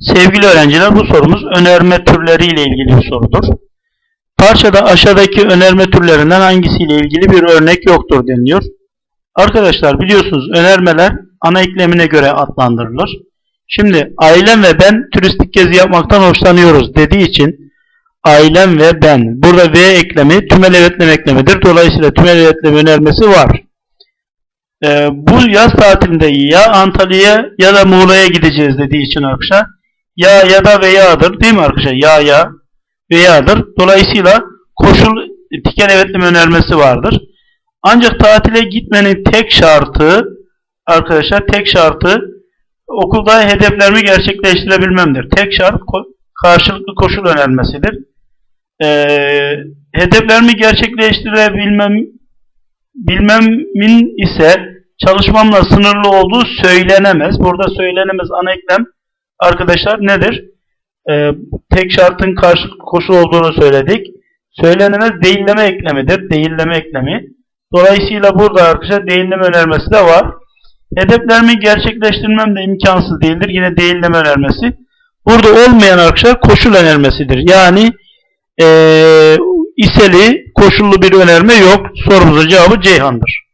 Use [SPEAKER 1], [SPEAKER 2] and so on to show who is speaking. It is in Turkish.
[SPEAKER 1] Sevgili öğrenciler bu sorumuz önerme türleriyle ilgili bir sorudur. Parçada aşağıdaki önerme türlerinden hangisiyle ilgili bir örnek yoktur deniliyor. Arkadaşlar biliyorsunuz önermeler ana eklemine göre adlandırılır. Şimdi ailem ve ben turistik gezi yapmaktan hoşlanıyoruz dediği için ailem ve ben. Burada V eklemi tümel evetleme eklemidir. Dolayısıyla tümel evetleme önermesi var. Ee, bu yaz tatilinde ya Antalya'ya ya da Muğla'ya gideceğiz dediği için arkadaşlar ya ya da veya'dır değil mi arkadaşlar? Ya ya veya'dır. Dolayısıyla koşul tikel evetleme önermesi vardır. Ancak tatile gitmenin tek şartı arkadaşlar tek şartı okulda hedeflerimi gerçekleştirebilmemdir. Tek şart karşılıklı koşul önermesidir. Ee, hedeflerimi gerçekleştirebilmem bilmemin ise çalışmamla sınırlı olduğu söylenemez. Burada söylenemez ana eklem arkadaşlar nedir? Ee, tek şartın karşılıklı koşul olduğunu söyledik. Söylenemez değilleme eklemidir. Değilleme eklemi. Dolayısıyla burada arkadaşlar değilleme önermesi de var. Hedeflerimi gerçekleştirmem de imkansız değildir. Yine değilleme önermesi. Burada olmayan arkadaşlar koşul önermesidir. Yani eee iseli koşullu bir önerme yok. Sorumuzun cevabı Ceyhan'dır.